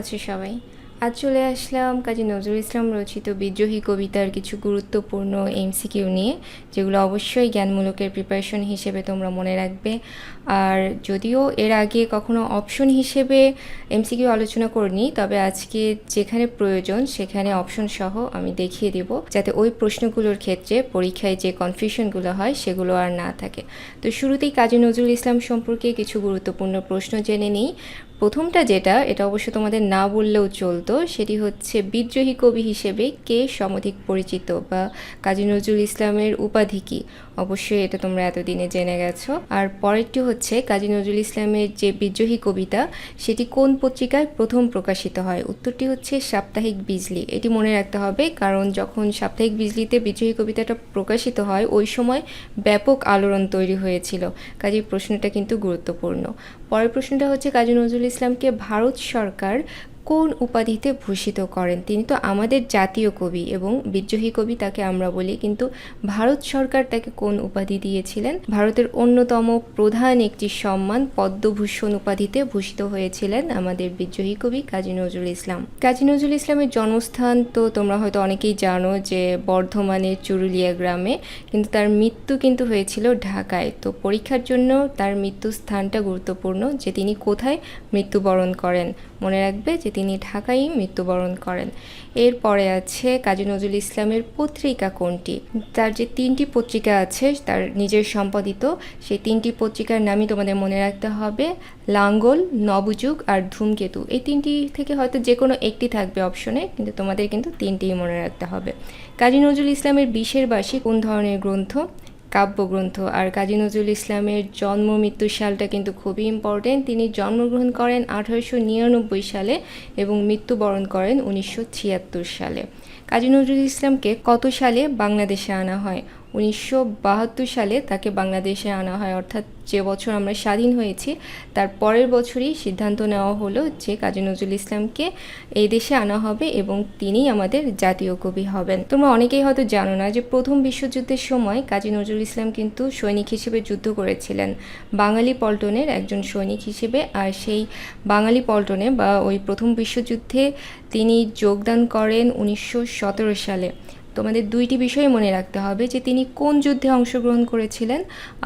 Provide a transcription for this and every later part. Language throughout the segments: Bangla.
আছো সবাই? আজ চলে আসলাম কাজী নজরুল ইসলাম রচিত বিদ্রোহী কবিতার কিছু গুরুত্বপূর্ণ এমসিকিউ নিয়ে, যেগুলো অবশ্যই জ্ঞানমূলকের প্রিপারেশন হিসেবে তোমরা মনে রাখবে। আর যদিও এর আগে কখনো অপশন হিসেবে এমসিকিউ আলোচনা করিনি, তবে আজকে যেখানে প্রয়োজন সেখানে অপশন সহ আমি দেখিয়ে দেব, যাতে ওই প্রশ্নগুলোর ক্ষেত্রে পরীক্ষায় যে কনফিউশনগুলো হয় সেগুলো আর না থাকে। তো শুরুতেই কাজী নজরুল ইসলাম সম্পর্কে কিছু গুরুত্বপূর্ণ প্রশ্ন জেনে নিই। প্রথমটা যেটা, এটা অবশ্য তোমাদের না বললেও চলতো, সেটি হচ্ছে বিদ্রোহী কবি হিসেবে কে সমধিক পরিচিত বা কাজী নজরুল ইসলামের উপাধি কী? অবশ্যই এটা তোমরা এতদিনে জেনে গেছো। আর পরেরটি হচ্ছে কাজী নজরুল ইসলামের যে বিদ্রোহী কবিতা, সেটি কোন পত্রিকায় প্রথম প্রকাশিত হয়? উত্তরটি হচ্ছে সাপ্তাহিক বিজলি। এটি মনে রাখতে হবে, কারণ যখন সাপ্তাহিক বিজলিতে বিদ্রোহী কবিতাটা প্রকাশিত হয়, ওই সময় ব্যাপক আলোড়ন তৈরি হয়েছিল। কাজেই প্রশ্নটা কিন্তু গুরুত্বপূর্ণ। পরের প্রশ্নটা হচ্ছে, কাজী নজরুল ইসলামকে ভারত সরকার কোন উপাধিতে ভূষিত করেন? তিনি তো আমাদের জাতীয় কবি এবং বিদ্রোহী কবি তাকে আমরা বলি, কিন্তু ভারত সরকার তাকে কোন উপাধি দিয়েছিলেন? ভারতের অন্যতম প্রধান একটি সম্মান পদ্মভূষণ উপাধিতে ভূষিত হয়েছিলেন আমাদের বিদ্রোহী কবি কাজী নজরুল ইসলাম। কাজী নজরুল ইসলামের জন্মস্থান তো তোমরা হয়তো অনেকেই জানো যে বর্ধমানের চুরুলিয়া গ্রামে, কিন্তু তার মৃত্যু কিন্তু হয়েছিল ঢাকায়। তো পরীক্ষার জন্য তার মৃত্যু স্থানটা গুরুত্বপূর্ণ যে তিনি কোথায় মৃত্যুবরণ করেন। মনে রাখবে যে তিনি ঢাকায় মৃত্যুবরণ করেন। এরপরে আছে কাজী নজরুল ইসলামের পত্রিকা কোনটি? তার যে তিনটি পত্রিকা আছে, তার নিজের সম্পাদিত, সেই তিনটি পত্রিকার নামই তোমাদের মনে রাখতে হবে, লাঙ্গল, নবযুগ আর ধূমকেতু। এই তিনটি থেকে হয়তো যে কোনো একটি থাকবে অপশনে কিন্তু তোমাদের কিন্তু তিনটিই মনে রাখতে হবে। কাজী নজরুল ইসলামের বিশের বাসী কোন ধরনের গ্রন্থ? কাব্যগ্রন্থ। আর কাজী নজরুল ইসলামের জন্ম মৃত্যুর সালটা কিন্তু খুবই ইম্পর্টেন্ট তিনি জন্মগ্রহণ করেন আঠারোশো নিরানব্বই সালে এবং মৃত্যুবরণ করেন উনিশশো ছিয়াত্তর সালে। কাজী নজরুল ইসলামকে কত সালে বাংলাদেশে আনা হয়? উনিশশো বাহাত্তর সালে তাকে বাংলাদেশে আনা হয়। অর্থাৎ যে বছর আমরা স্বাধীন হয়েছি, তার পরের বছরই সিদ্ধান্ত নেওয়া হলো যে কাজী নজরুল ইসলামকে এই দেশে আনা হবে এবং তিনি আমাদের জাতীয় কবি হবেন। তোমরা অনেকেই হয়তো জানো না যে প্রথম বিশ্বযুদ্ধের সময় কাজী নজরুল ইসলাম কিন্তু সৈনিক হিসেবে যুদ্ধ করেছিলেন। বাঙালি পল্টনের একজন সৈনিক হিসেবে আর সেই বাঙালি পল্টনে বা ওই প্রথম বিশ্বযুদ্ধে তিনি যোগদান করেন উনিশশো সতেরো সালে। তোমাদের দুইটি বিষয় মনে রাখতে হবে যে তিনি কোন যুদ্ধে অংশগ্রহণ করেছিলেন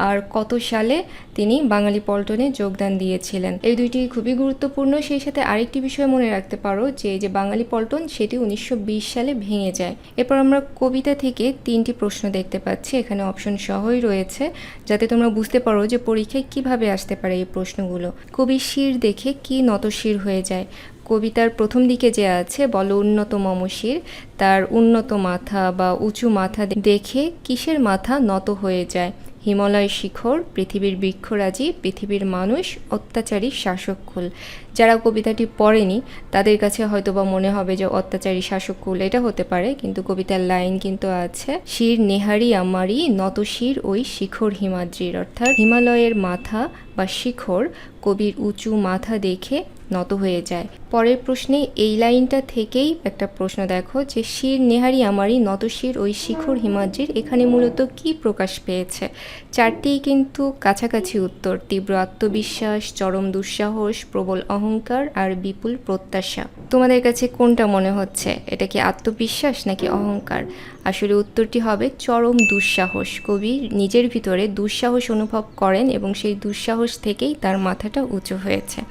আর কত সালে তিনি বাঙালি পল্টনে যোগদান দিয়েছিলেন। এই দুইটি খুবই গুরুত্বপূর্ণ। সেই সাথে আরেকটি বিষয় মনে রাখতে পারো যে যে বাঙালি পল্টন, সেটি উনিশশো বিশ সালে ভেঙে যায়। এরপর আমরা কবিতা থেকে তিনটি প্রশ্ন দেখতে পাচ্ছি। এখানে অপশন সহই রয়েছে, যাতে তোমরা বুঝতে পারো যে পরীক্ষায় কীভাবে আসতে পারে এই প্রশ্নগুলো। কবি শির দেখে কি নতশির হয়ে যায়? কবিতার প্রথম দিকে যে আছে, বলো উন্নত মমশির, তার উন্নত মাথা বা উঁচু মাথা দেখে কিসের মাথা নত হয়ে যায়? হিমালয় শিখর, পৃথিবীর বৃক্ষরাজি, পৃথিবীর মানুষ, অত্যাচারী শাসককুল যারা কবিতাটি পড়েনি, তাদের কাছে হয়তো বা মনে হবে যে অত্যাচারী শাসককুল এটা হতে পারে, কিন্তু কবিতার লাইন কিন্তু আছে, শির নেহারি আমারি নত শির ওই শিখর হিমাদ্রির। অর্থাৎ হিমালয়ের মাথা বা শিখর কবির উঁচু মাথা দেখে নত হয়ে যায়। পরের প্রশ্নে এই লাইনটা থেকেই একটা প্রশ্ন দেখো যে, শির নেহারি আমারই, নত শির ওই শিখর হিমাদ্রির, এখানে মূলত কি প্রকাশ পেয়েছে? চারটিই কিন্তু কাছাকাছি উত্তর, তীব্র আত্মবিশ্বাস, চরম দুঃসাহস, প্রবল অহংকার আর বিপুল প্রত্যাশা। তোমাদের কাছে কোনটা মনে হচ্ছে? এটা কি আত্মবিশ্বাস নাকি অহংকার? আসলে উত্তরটি হবে চরম দুঃসাহস। কবি নিজের ভিতরে দুঃসাহস অনুভব করেন এবং সেই দুঃসাহস থেকেই তার মাথাটা উঁচু হয়েছে।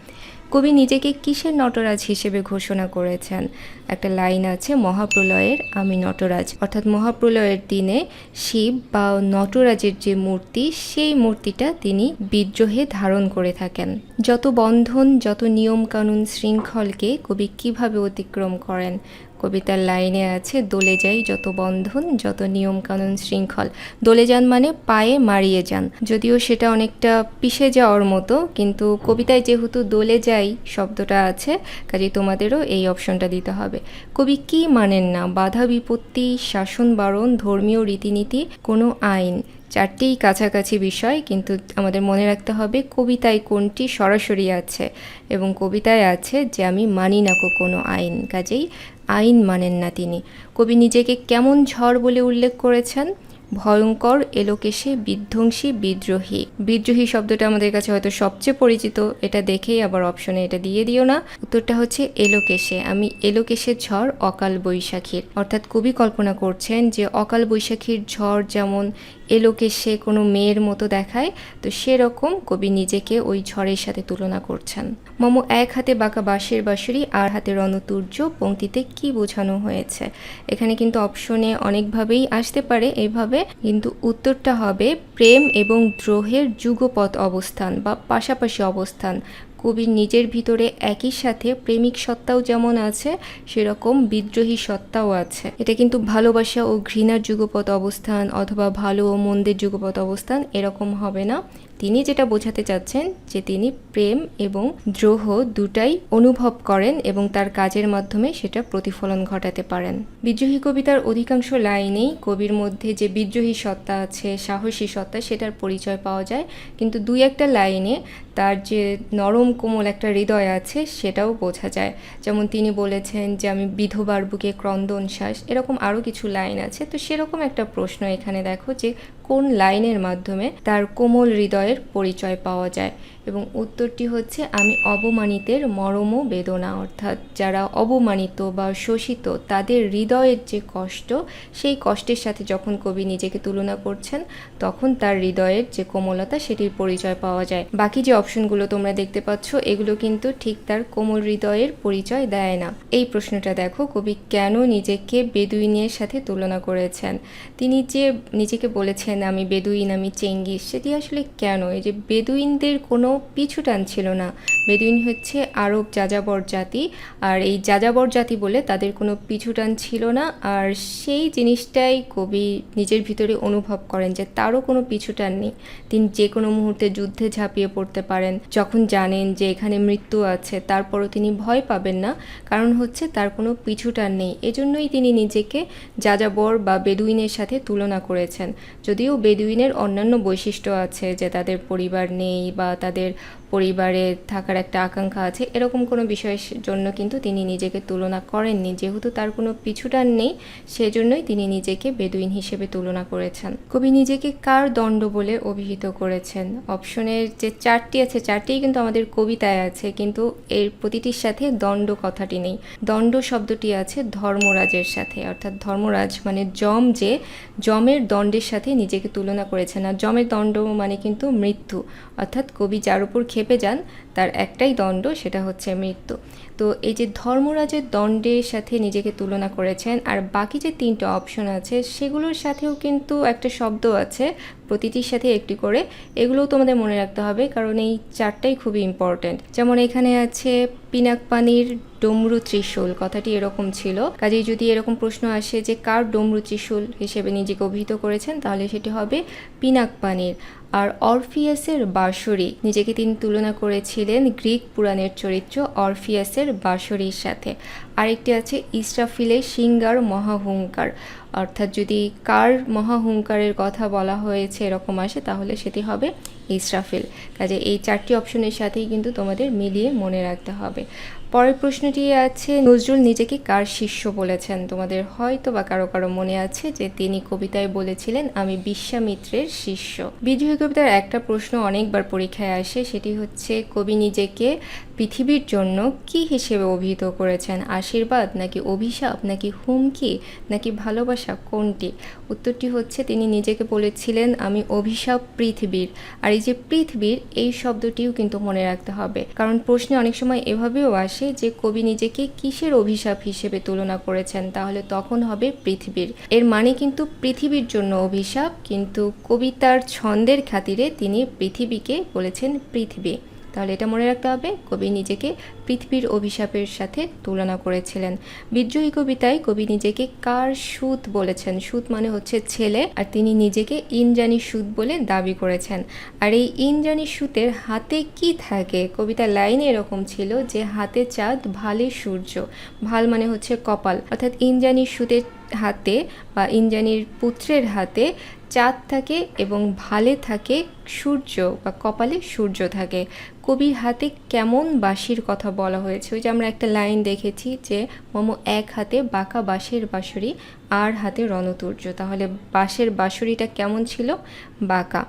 কবি নিজেকে কিসের নটরাজ হিসেবে ঘোষণা করেছেন? একটা লাইন আছে, মহাপ্রলয়ের আমি নটরাজ। অর্থাৎ মহাপ্রলয়ের দিনে শিব বা নটরাজের যে মূর্তি, সেই মূর্তিটা তিনি বিদ্রোহে ধারণ করে থাকেন। যত বন্ধন, যত নিয়মকানুন শৃঙ্খলকে কবি কীভাবে অতিক্রম করেন কবিতার লাইনে আছে, দোলে যাই যত বন্ধন, যত নিয়ম কানুন শৃঙ্খল। দোলে যান মানে পায়ে মারিয়ে যান। যদিও সেটা অনেকটা পিষে যাওয়ার মতো, কিন্তু কবিতায় যেহেতু দোলে যাই শব্দটা আছে, কাজে তোমাদেরও এই অপশনটা দিতে হবে। কবি কি মানেন না? বাধা, বিপত্তি, শাসন বারণ, ধর্মীয় রীতিনীতি, কোনো আইন। চারটেই কাছাকাছি বিষয়, কিন্তু আমাদের মনে রাখতে হবে কবিতায় কোনটি সরাসরি আছে এবং কবিতায় আছে যে আমি মানি না কোনো আইন। কাজেই আইন মানেন না তিনি। কবি নিজেকে কেমন ঝড় বলে উল্লেখ করেছেন? ভয়ঙ্কর এলোকেশে বিধ্বংসী বিদ্রোহী। বিদ্রোহী শব্দটা আমাদের কাছে হয়তো সবচেয়ে পরিচিত। এটা দেখেই আবার অপশনে এটা দিয়ে দিও না। উত্তরটা হচ্ছে এলোকেশে। আমি এলোকেশের ঝড় অকাল বৈশাখীর। অর্থাৎ কবি কল্পনা করছেন যে অকাল বৈশাখীর ঝড় যেমন এলোকেশে কোনো মেয়ের মতো দেখায়, তো সেরকম কবি নিজেকে ওই ঝড়ের সাথে তুলনা করছেন। মম এক হাতে বাঁকা বাঁশের বাঁশুরি, আর হাতে রণতুর্য পংক্তিতে কি বোঝানো হয়েছে? এখানে কিন্তু অপশনে অনেকভাবেই আসতে পারে এইভাবে কিন্তু উত্তরটা হবে, প্রেম এবং দ্রোহের যুগপথ অবস্থান বা পাশাপাশি অবস্থান। কবির নিজের ভিতরে একই সাথে প্রেমিক সত্তাও যেমন আছে, সেরকম বিদ্রোহী সত্তাও আছে। এটা কিন্তু ভালোবাসা ও ঘৃণার যুগপথ অবস্থান অথবা ভালো ও মন্দের যুগপথ অবস্থান এরকম হবে না। তিনি যেটা বোঝাতে চাচ্ছেন যে তিনি প্রেম এবং দ্রোহ দুটাই অনুভব করেন এবং তার কাজের মাধ্যমে সেটা প্রতিফলন ঘটাতে পারেন। বিদ্রোহী কবিতার অধিকাংশ লাইনেই কবির মধ্যে যে বিদ্রোহী সত্তা আছে, সাহসী সত্তা, সেটার পরিচয় পাওয়া যায়। কিন্তু দুই একটা লাইনে তার যে নরম কোমল একটা হৃদয় আছে, সেটাও বোঝা যায়। যেমন তিনি বলেছেন যে, আমি বিধবার বুকে ক্রন্দন শ্বাস এরকম আরও কিছু লাইন আছে। তো সেরকম একটা প্রশ্ন এখানে দেখো যে কোন লাইনের মাধ্যমে তার কোমল হৃদয়ের পরিচয় পাওয়া যায়? এবং উত্তরটি হচ্ছে, আমি অবমানিতের মরম বেদনা। অর্থাৎ যারা অবমানিত বা শোষিত, তাদের হৃদয়ের যে কষ্ট, সেই কষ্টের সাথে যখন কবি নিজেকে তুলনা করছেন, তখন তার হৃদয়ের যে কোমলতা, সেটির পরিচয় পাওয়া যায়। বাকি যে অপশনগুলো তোমরা দেখতে পাচ্ছ, এগুলো কিন্তু ঠিক তার কোমল হৃদয়ের পরিচয় দেয় না। এই প্রশ্নটা দেখো, কবি কেন নিজেকে বেদুইনের সাথে তুলনা করেছেন? তিনি যে নিজেকে বলেছেন, আমি বেদুইন, আমি চেঙ্গিস, সেটি আসলে কেন? এই যে বেদুইনদের কোনো পিছু টানছিল না। বেদুইন হচ্ছে আরব যাযাবর জাতি। আর এই যাযাবর জাতি বলে তাদের কোনো পিছু টান ছিল না। আর সেই জিনিসটাই কবি নিজের ভিতরে অনুভব করেন যে তারও কোনো পিছু টান নেই। তিনি যে কোনো মুহূর্তে যুদ্ধে ঝাঁপিয়ে পড়তে পারেন। যখন জানেন যে এখানে মৃত্যু আছে, তারপরও তিনি ভয় পাবেন না। কারণ হচ্ছে তার কোনো পিছু টান নেই। এজন্যই তিনি নিজেকে যাযাবর বা বেদুইনের সাথে তুলনা করেছেন। যদিও বেদুইনের অন্যান্য বৈশিষ্ট্য আছে যে তাদের পরিবার নেই বা তাদের পরিবারে থাকার একটা আকাঙ্ক্ষা আছে, এরকম কোনো বিষয়ের জন্য কিন্তু তিনি নিজেকে তুলনা করেননি। যেহেতু তার কোনো পিছুটান নেই, সেজন্যই তিনি নিজেকে বেদুইন হিসেবে তুলনা করেছেন। কবি নিজেকে কার দণ্ড বলে অভিহিত করেছেন? অপশনের যে চারটি আছে, চারটিই কিন্তু আমাদের কবিতায় আছে, কিন্তু এর প্রতিটির সাথে দণ্ড কথাটি নেই। দণ্ড শব্দটি আছে ধর্মরাজের সাথে, অর্থাৎ ধর্মরাজ মানে যম যে যমের দণ্ডের সাথে নিজেকে তুলনা করেছেন। আর যমের দণ্ড মানে কিন্তু মৃত্যু, অর্থাৎ কবি যার উপর খেপে যান, তার একটাই দণ্ড সেটা হচ্ছে মৃত্যু। তো এই যে ধর্মরাজের দণ্ডের সাথে নিজেকে তুলনা করেছেন, আর বাকি যে তিনটা অপশন আছে, সেগুলোর সাথেও কিন্তু একটা শব্দ আছে প্রতিটির সাথে একটি করে। এগুলোও তোমাদের মনে রাখতে হবে, কারণ এই চারটাই খুবই ইম্পর্ট্যান্ট যেমন এখানে আছে, পিনাক পানির ডমরু ত্রিশূল, কথাটি এরকম ছিল। কাজেই যদি এরকম প্রশ্ন আসে যে কার ডমরু ত্রিশূল হিসেবে নিজেকে অভিহিত করেছেন, তাহলে সেটি হবে পিনাক পানির। আর অরফিয়াসের বাঁশরি, নিজেকে তিনি তুলনা করেছিলেন গ্রিক পুরাণের চরিত্র অরফিয়াসের বাঁশরির সাথে। আরেকটি আছে ইসরাফিলের সিঙ্গার মহাহুঙ্কার। অর্থাৎ যদি কার মহাহুঙ্কারের কথা বলা হয়েছে, এরকম আসে, তাহলে সেটি হবে ইসরাফিল। কাজে এই চারটি অপশনের সাথেই কিন্তু তোমাদের মিলিয়ে মনে রাখতে হবে। পরের প্রশ্নটি আছে, নজরুল নিজেকে কার শিষ্য বলেছেন? তোমাদের হয়তো বা কারও কারও মনে আছে যে তিনি কবিতায় বলেছিলেন, আমি বিশ্বামিত্রের শিষ্য। বিদ্রোহী কবিতার একটা প্রশ্ন অনেকবার পরীক্ষায় আসে, সেটি হচ্ছে, কবি নিজেকে পৃথিবীর জন্য কি হিসেবে অভিহিত করেছেন? আশীর্বাদ নাকি অভিশাপ নাকি হুমকি নাকি ভালোবাসা কোনটি? উত্তরটি হচ্ছে, তিনি নিজেকে বলেছিলেন, আমি অভিশাপ পৃথিবীর। আর এই যে পৃথিবীর এই শব্দটিও কিন্তু মনে রাখতে হবে। কারণ প্রশ্নে অনেক সময় এভাবেও আসে যে কবি নিজেকে কিসের অভিশাপ হিসেবে তুলনা করেছেন, তাহলে তখন হবে পৃথিবীর। এর মানে কিন্তু পৃথিবীর জন্য অভিশাপ, কিন্তু কবিতার ছন্দের খাতিরে তিনি পৃথিবীকে বলেছেন পৃথিবী। তাহলে এটা মনে রাখতে হবে, কবি নিজেকে পৃথিবীর অভিশাপের সাথে তুলনা করেছিলেন। বিদ্রোহী কবিতায় কবি নিজেকে কার সুত বলেছেন? সুত মানে হচ্ছে ছেলে, আর তিনি নিজেকে ইন্দ্রাণী সুত বলে দাবি করেছেন। আর এই ইন্দ্রাণী সুতের হাতে কি থাকে? কবিতা লাইনে এরকম ছিল যে হাতে চাঁদ, ভালে সূর্য। ভালো মানে হচ্ছে কপাল। অর্থাৎ ইন্দ্রাণী সুতের হাতে বা ইন্দ্রাণীর পুত্রের হাতে চাঁদ থাকে এবং ভালে থাকে সূর্য বা কপালে সূর্য থাকে। কবির হাতে কেমন বাঁশির কথা বলা হয়েছে? ওই যে আমরা একটা লাইন দেখেছি যে, মম এক হাতে বাঁকা বাঁশের বাঁশরি, আর হাতে রণতুর্য। তাহলে বাঁশের বাঁশরিটা কেমন ছিল? বাঁকা।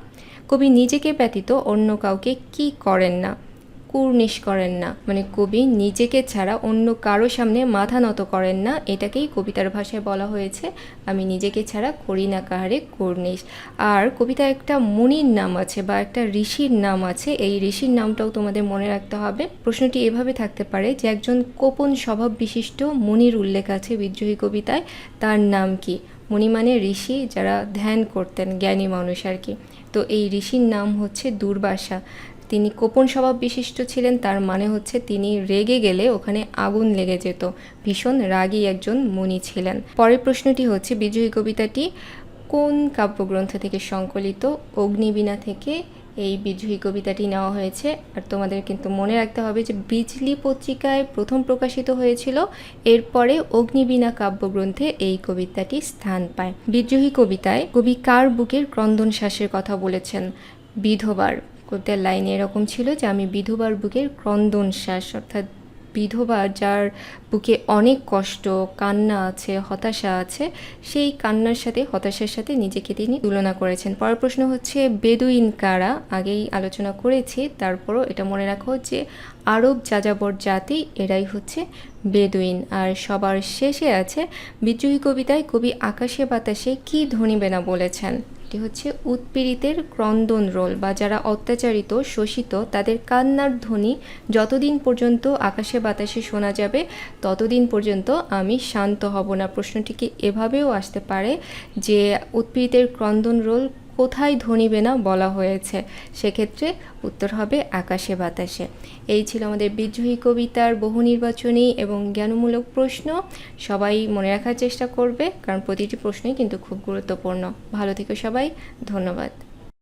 কবি নিজেকে ব্যতীত অন্য কাউকে কি করেন না? কুর্নিশ করেন না। মানে কবি নিজেকে ছাড়া অন্য কারও সামনে মাথা নত করেন না। এটাকেই কবিতার ভাষায় বলা হয়েছে। আমি নিজেকে ছাড়া করি না কাহারে কুর্নিশ। আর কবিতা একটা মুনির নাম আছে বা একটা ঋষির নাম আছে। এই ঋষির নামটাও তোমাদের মনে রাখতে হবে। প্রশ্নটি এভাবে থাকতে পারে যে একজন কোপন স্বভাব বিশিষ্ট মুনির উল্লেখ আছে বিদ্রোহী কবিতায়। তার নাম কি? মুনি মানে ঋষি যারা ধ্যান করতেন, জ্ঞানী মানুষ আর কি। তো এই ঋষির নাম হচ্ছে দুর্বাসা। তিনি কোপন স্বভাব বিশিষ্ট ছিলেন, তার মানে হচ্ছে তিনি রেগে গেলে ওখানে আগুন লেগে যেত। ভীষণ রাগী একজন মুনি ছিলেন। পরের প্রশ্নটি হচ্ছে, বিজয়ী কবিতাটি কোন কাব্যগ্রন্থ থেকে সংকলিত? অগ্নিবীণা থেকে এই বিদ্রোহী কবিতাটি নেওয়া হয়েছে। আর তোমাদের কিন্তু মনে রাখতে হবে যে, বিজলি পত্রিকায় প্রথম প্রকাশিত হয়েছিল, এরপরে অগ্নিবীণা কাব্যগ্রন্থে এই কবিতাটি স্থান পায়। বিদ্রোহী কবিতায় কবি কার বুকের ক্রন্দন শ্বাসের কথা বলেছেন? বিধবার। কবিতার লাইনে এরকম ছিল যে আমি বিধবার বুকের ক্রন্দন শ্বাস অর্থাৎ বিধবা যার বুকে অনেক কষ্ট, কান্না আছে, হতাশা আছে, সেই কান্নার সাথে, হতাশার সাথে নিজেকে তিনি তুলনা করেছেন। পরের প্রশ্ন হচ্ছে, বেদুইন কারা? আগেই আলোচনা করেছি, তারপরও এটা মনে রাখো যে আরব যাযাবর জাতি এরাই হচ্ছে বেদুইন। আর সবার শেষে আছে, বিদ্রোহী কবিতায় কবি আকাশে বাতাসে কি ধ্বনিবে না বলেছেন? এটি হচ্ছে উৎপীড়িতের ক্রন্দন রোল বা যারা অত্যাচারিত, শোষিত, তাদের কান্নার ধ্বনি, যতদিন পর্যন্ত আকাশে বাতাসে শোনা যাবে, ততদিন পর্যন্ত আমি শান্ত হব না। প্রশ্নটি কি এভাবেও আসতে পারে যে উৎপীড়িতের ক্রন্দন রোল কোথায় ধ্বনিবে না বলা হয়েছে? সেক্ষেত্রে উত্তর হবে আকাশে বাতাসে। এই ছিল আমাদের বিদ্রোহী কবিতার বহু নির্বাচনী এবং জ্ঞানমূলক প্রশ্ন। সবাই মনে রাখার চেষ্টা করবে, কারণ প্রতিটি প্রশ্নই কিন্তু খুব গুরুত্বপূর্ণ। ভালো থেকে সবাই, ধন্যবাদ।